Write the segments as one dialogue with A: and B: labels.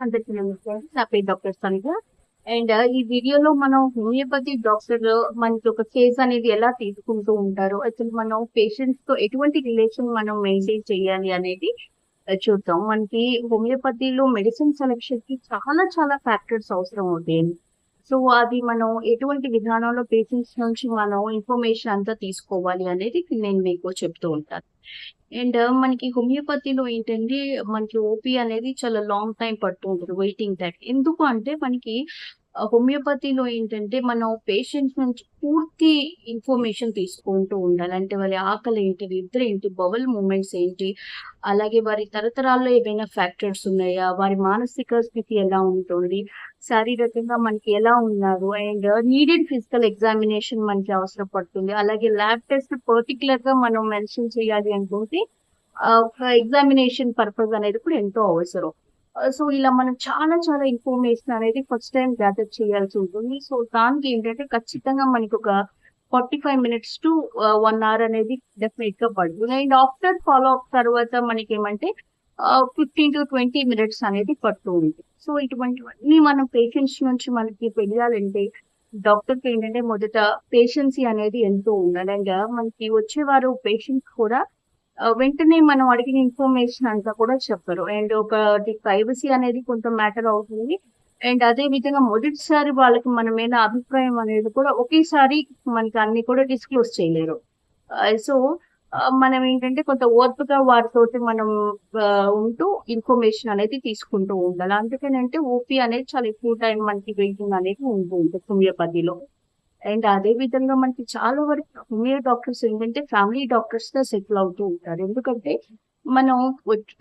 A: అందరికీ నమస్తే నా పేరు డాక్టర్ సంధ్య. అండ్ ఈ వీడియోలో మనం హోమియోపతి డాక్టర్ మనకి ఒక కేస్ అనేది ఎలా తీసుకుంటూ ఉంటారు అసలు మనం పేషెంట్స్తో ఎటువంటి రిలేషన్ మనం మెయింటైన్ చేయాలి అనేది చూద్దాం. మనకి హోమియోపతిలో మెడిసిన్ సెలెక్షన్కి చాలా చాలా ఫ్యాక్టర్స్ అవసరం అవుతాయి. సో అది మనం ఎటువంటి విధానంలో పేషెంట్స్ నుంచి మనం ఇన్ఫర్మేషన్ అంతా తీసుకోవాలి అనేది నేను మీకు చెప్తూ ఉంటాను. అండ్ uh, మనకి హోమియోపతిలో ఏంటంటే మనకి ఓపీ అనేది చాలా లాంగ్ టైం పడుతూ ఉంటుంది వెయిటింగ్ టైం ఎందుకు అంటే మనకి హోమియోపతిలో ఏంటంటే మనం పేషెంట్స్ నుంచి పూర్తి ఇన్ఫర్మేషన్ తీసుకుంటూ ఉండాలి. అంటే వారి ఆకలి ఏంటి నిద్ర ఏంటి బవల్ మూమెంట్స్ ఏంటి అలాగే వారి తరతరాల్లో ఏవైనా ఫ్యాక్టర్స్ ఉన్నాయా వారి మానసిక స్థితి ఎలా ఉంటుంది శారీరకంగా మనకి ఎలా ఉన్నారు అండ్ నీడెడ్ ఫిజికల్ ఎగ్జామినేషన్ మనకి అవసరం పడుతుంది. అలాగే ల్యాబ్ టెస్ట్ పర్టికులర్గా మనం మెన్షన్ చేయాలి అనుకుంటే ఎగ్జామినేషన్ పర్పస్ అనేది కూడా ఎంతో అవసరం. Uh, సో ఇలా మనం చాలా చాలా ఇన్ఫర్మేషన్ అనేది ఫస్ట్ టైం గ్యాదర్ చేయాల్సి ఉంటుంది. సో దానికి ఏంటంటే ఖచ్చితంగా మనకి ఒక forty five minutes to one hour అనేది డెఫినెట్గా పడుతుంది. అండ్ ఆఫ్టర్ ఫాలో అప్ తర్వాత మనకి ఏమంటే ఫిఫ్టీన్ టు ట్వంటీ మినిట్స్ అనేది పడుతూ ఉంది సో ఇటువంటివన్నీ మనం పేషెంట్స్ నుంచి మనకి తెలియాలంటే డాక్టర్కి ఏంటంటే మొదట పేషెన్సీ అనేది ఎంతో ఉండాలి. అండ్ uh, మనకి వచ్చేవారు పేషెంట్స్ కూడా వెంటనే మనం అడిగిన ఇన్ఫర్మేషన్ అంతా కూడా చెప్పరు. అండ్ ఒకటి ప్రైవసీ అనేది కొంత మ్యాటర్ అవుతుంది. అండ్ అదే విధంగా మొదటిసారి వాళ్ళకి మన మీద అభిప్రాయం అనేది కూడా ఒకేసారి మనకి అన్ని కూడా డిస్క్లోజ్ చేయలేరు. సో మనం ఏంటంటే కొంత ఓర్పుగా వారితోటి మనం ఉంటూ ఇన్ఫర్మేషన్ అనేది తీసుకుంటూ ఉండాలి. అందుకనంటే ఓపీ అనేది చాలా ఎక్కువ టైం మనకి వెయిటింగ్ అనేది ఉంటూ ఉంటుంది. హోమియోపతిలో అండ్ అదే విధంగా మనకి చాలా వరకు హోమియో డాక్టర్స్ ఏంటంటే ఫ్యామిలీ డాక్టర్స్గా సెటిల్ అవుతూ ఉంటారు. ఎందుకంటే మనం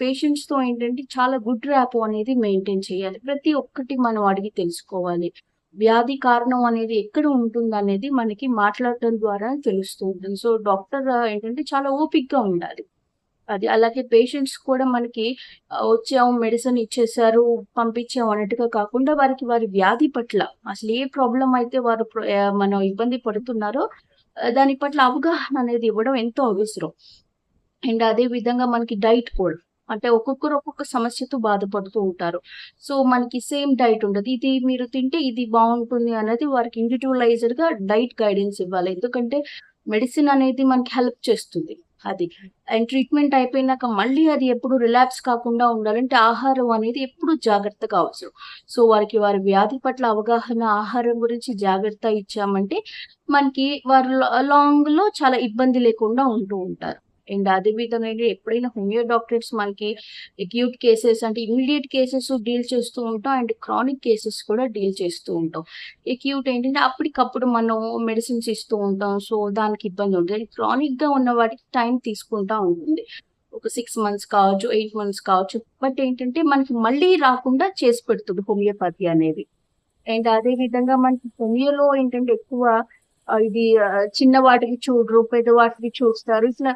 A: పేషెంట్స్తో ఏంటంటే చాలా గుడ్ ర్యాప్ అనేది మెయింటైన్ చేయాలి. ప్రతి ఒక్కటి మనం అడిగి తెలుసుకోవాలి. వ్యాధి కారణం అనేది ఎక్కడ ఉంటుంది అనేది మనకి మాట్లాడటం ద్వారా తెలుస్తూ ఉంటుంది. సో డాక్టర్ ఏంటంటే చాలా ఓపిక్గా ఉండాలి. అది అలాగే పేషెంట్స్ కూడా మనకి వచ్చాము మెడిసిన్ ఇచ్చేసారు పంపించాము అన్నట్టుగా కాకుండా వారికి వారి వ్యాధి పట్ల అసలు ఏ ప్రాబ్లం అయితే వారు మనం ఇబ్బంది పడుతున్నారో దాని పట్ల అవగాహన అనేది ఇవ్వడం ఎంతో అవసరం. అండ్ అదే విధంగా మనకి డైట్ కూడా అంటే ఒక్కొక్కరు ఒక్కొక్క సమస్యతో బాధపడుతూ ఉంటారు. సో మనకి సేమ్ డైట్ ఉండదు. ఇది మీరు తింటే ఇది బాగుంటుంది అనేది వారికి ఇండివిజువలైజ్డ్గా డైట్ గైడెన్స్ ఇవ్వాలి. ఎందుకంటే మెడిసిన్ అనేది మనకి హెల్ప్ చేస్తుంది. అది. అండ్ ట్రీట్మెంట్ అయిపోయినాక మళ్ళీ అది ఎప్పుడు రిలాక్స్ కాకుండా ఉండాలంటే ఆహారం అనేది ఎప్పుడు జాగ్రత్తగా అవసరం. సో వారికి వారి వ్యాధి పట్ల అవగాహన ఆహారం గురించి జాగ్రత్త ఇచ్చామంటే మనకి వారు లాంగ్లో చాలా ఇబ్బంది లేకుండా ఉంటూ ఉంటారు. అండ్ అదే విధంగా ఎప్పుడైనా హోమియో డాక్టర్స్ మనకి అక్యూట్ కేసెస్ అంటే ఇమీడియట్ కేసెస్ డీల్ చేస్తూ ఉంటాం అండ్ క్రానిక్ కేసెస్ కూడా డీల్ చేస్తూ ఉంటాం. అక్యూట్ ఏంటంటే అప్పటికప్పుడు మనం మెడిసిన్స్ ఇస్తూ ఉంటాం. సో దానికి ఇబ్బంది ఉంటుంది క్రానిక్గా ఉన్న వాటికి టైం తీసుకుంటా ఉంటుంది. ఒక సిక్స్ మంత్స్ కావచ్చు ఎయిట్ మంత్స్ కావచ్చు. బట్ ఏంటంటే మనకి మళ్ళీ రాకుండా చేసి పెడుతుంది హోమియోపతి అనేది. అండ్ అదే విధంగా మనకి హోమియోలో ఏంటంటే ఎక్కువ ఇది చిన్న వాటికి చూడరు పెద్ద వాటికి చూస్తారు. ఇట్లా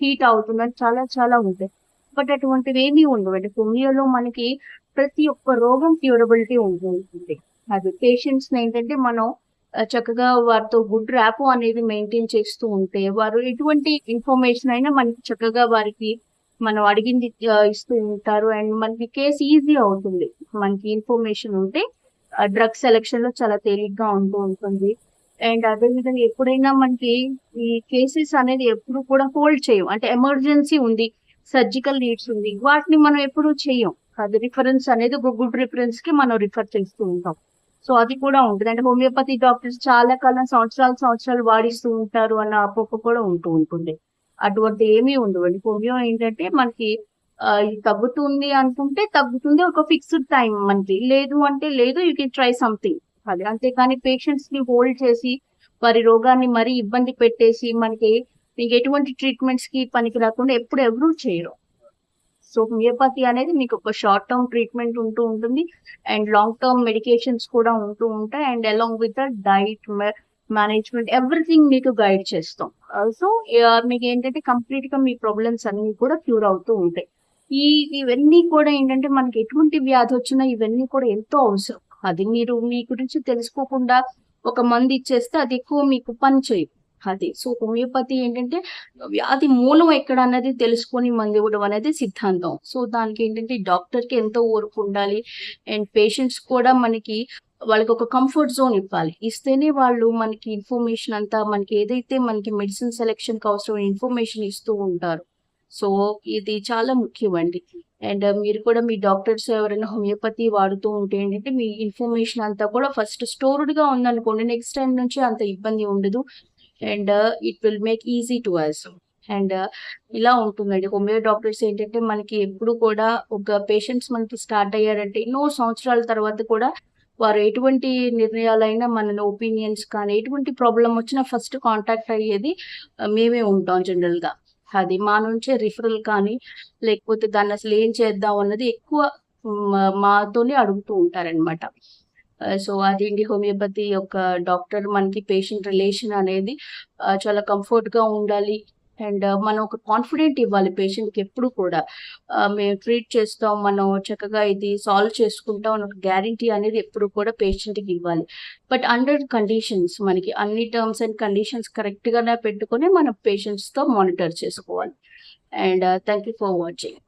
A: హీట్ అవుతుందని చాలా చాలా ఉంటాయి. బట్ అటువంటివి ఏమీ ఉండవు అంటే హోమియోలో మనకి ప్రతి ఒక్క రోగం క్యూరబిలిటీ ఉంటుంది. అది పేషెంట్స్ ఏంటంటే మనం చక్కగా వారితో గుడ్ ర్యాప్ అనేది మెయింటైన్ చేస్తూ ఉంటే వారు ఎటువంటి ఇన్ఫర్మేషన్ అయినా మనకి చక్కగా వారికి మనం అడిగింది ఇస్తూ ఉంటారు. అండ్ మనకి కేసు ఈజీ అవుతుంది మనకి ఇన్ఫర్మేషన్ ఉంటే డ్రగ్ సెలెక్షన్లో చాలా తేలిగ్గా ఉంటూ ఉంటుంది. అండ్ అదే విధంగా ఎప్పుడైనా మనకి ఈ కేసెస్ అనేది ఎప్పుడు కూడా హోల్డ్ చేయం అంటే ఎమర్జెన్సీ ఉంది సర్జికల్ నీడ్స్ ఉంది. వాటిని మనం ఎప్పుడు చేయం అది రిఫరెన్స్ అనేది ఒక గుడ్ రిఫరెన్స్కి మనం రిఫర్ చేస్తూ ఉంటాం. సో అది కూడా ఉంటుంది. అంటే హోమియోపతి డాక్టర్స్ చాలా కాలం సంవత్సరాలు సంవత్సరాలు వాడిస్తూ ఉంటారు అన్న అపోహ కూడా ఉంటూ ఉంటుంది. అటువంటి ఏమీ ఉండవండి హోమియో ఏంటంటే మనకి ఇది తగ్గుతుంది అనుకుంటే తగ్గుతుంది. ఒక ఫిక్స్డ్ టైం మనకి. లేదు అంటే లేదు యూ కెన్ ట్రై సంథింగ్ అది అంతేకాని పేషెంట్స్ని హోల్డ్ చేసి వారి రోగాన్ని మరీ ఇబ్బంది పెట్టేసి మనకి మీకు ఎటువంటి ట్రీట్మెంట్స్కి పనికి రాకుండా ఎప్పుడు ఎవరూ చేయరు. సో హోమియోపతి అనేది మీకు ఒక షార్ట్ టర్మ్ ట్రీట్మెంట్ ఉంటూ ఉంటుంది. అండ్ లాంగ్ టర్మ్ మెడికేషన్స్ కూడా ఉంటూ ఉంటాయి. And along with the diet management everything మీకు గైడ్ చేస్తాం. సో మీకు ఏంటంటే కంప్లీట్గా మీ ప్రాబ్లమ్స్ అన్ని కూడా క్యూర్ అవుతూ ఉంటాయి. ఈ ఇవన్నీ కూడా ఏంటంటే మనకి ఎటువంటి వ్యాధి వచ్చినా ఇవన్నీ కూడా ఎంతో అవసరం. అది మీరు మీ గురించి తెలుసుకోకుండా ఒక మంది ఇచ్చేస్తే అది ఎక్కువ మీకు పని చేయదు. అది. సో హోమియోపతి ఏంటంటే వ్యాధి మూలం ఎక్కడ అన్నది తెలుసుకొని మంది ఇవ్వడం అనేది సిద్ధాంతం. సో దానికి ఏంటంటే డాక్టర్కి ఎంతో ఓర్పు ఉండాలి. అండ్ పేషెంట్స్ కూడా మనకి వాళ్ళకి ఒక కంఫర్ట్ జోన్ ఇవ్వాలి. ఇస్తేనే వాళ్ళు మనకి ఇన్ఫర్మేషన్ అంతా మనకి ఏదైతే మనకి మెడిసిన్ సెలెక్షన్కి అవసరం ఇన్ఫర్మేషన్ ఇస్తూ ఉంటారు సో ఇది చాలా ముఖ్యం అండి అండ్ మీరు కూడా మీ డాక్టర్స్ ఎవరైనా హోమియోపతి వాడుతూ ఉంటే ఏంటంటే మీ ఇన్ఫర్మేషన్ అంతా కూడా ఫస్ట్ స్టోర్డ్గా ఉందనుకోండి నెక్స్ట్ టైం నుంచి అంత ఇబ్బంది ఉండదు. And it will make easy to us. And ఇలా ఉంటుందండి. హోమియో డాక్టర్స్ ఏంటంటే మనకి ఎప్పుడు కూడా ఒక పేషెంట్స్ మనకి స్టార్ట్ అయ్యారంటే ఎన్నో సంవత్సరాల తర్వాత కూడా వారు ఎటువంటి నిర్ణయాలైనా మన ఒపీనియన్స్ కానీ ఎటువంటి ప్రాబ్లం వచ్చినా ఫస్ట్ కాంటాక్ట్ అయ్యేది మేమే ఉంటాం జనరల్గా. అది మా నుంచే రిఫరల్ కానీ లేకపోతే దాన్ని అసలు ఏం చేద్దాం అన్నది ఎక్కువ మాతోనే అడుగుతూ ఉంటారనమాట సో అదేంటి హోమియోపతి యొక్క డాక్టర్ మనకి పేషెంట్ రిలేషన్ అనేది చాలా కంఫర్ట్గా ఉండాలి. అండ్ uh, మనం ఒక కాన్ఫిడెంట్ ఇవ్వాలి పేషెంట్కి ఎప్పుడు కూడా. మేము ట్రీట్ చేస్తాం మనం చక్కగా ఇది సాల్వ్ చేసుకుంటాం అని ఒక గ్యారంటీ అనేది ఎప్పుడు కూడా పేషెంట్కి ఇవ్వాలి. బట్ అండర్ కండిషన్స్ మనకి అన్ని టర్మ్స్ అండ్ కండిషన్స్ కరెక్ట్ గానే పెట్టుకొని మనం పేషెంట్స్తో మానిటర్ చేసుకోవాలి. And thank you for watching